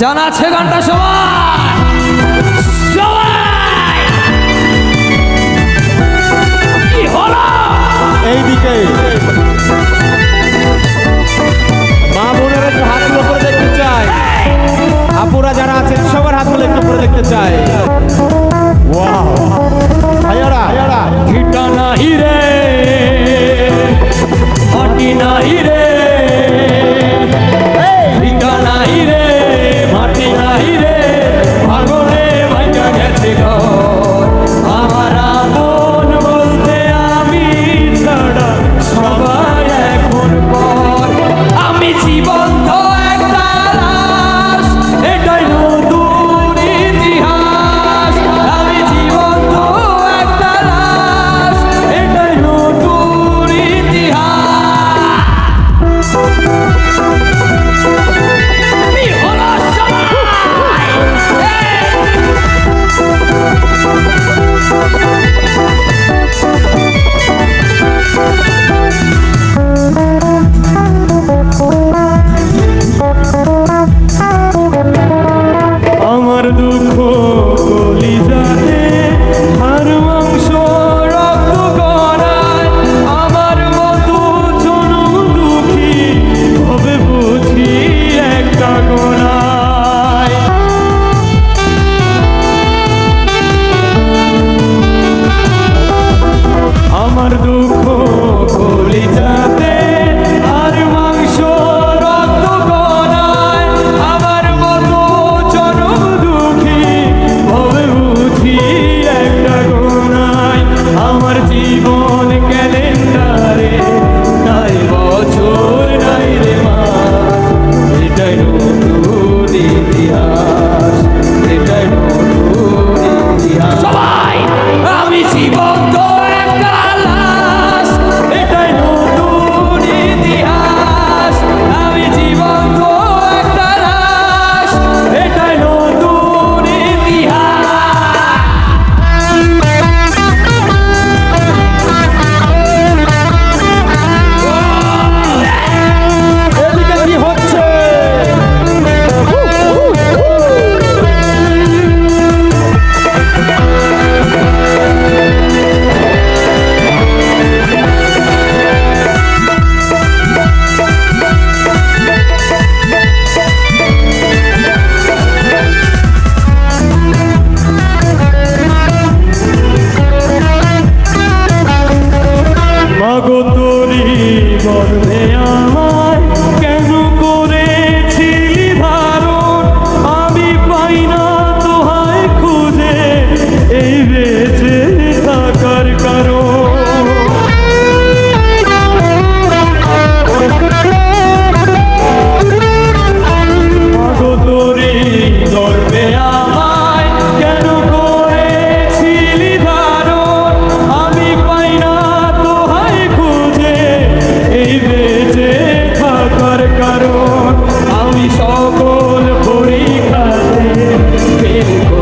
সবাই। সবাই। কি হলো? এইদিকে। মা বোনেরা একটু হাতগুলো করে দেখতে চাই আপুরা যারা আছেন সবার হাতগুলো একটু করে দেখতে চাই ওয়াও। ভাইয়ারা। ভাইয়ারা হিটা নাহি রে হটি নাহি রে। agotó.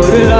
la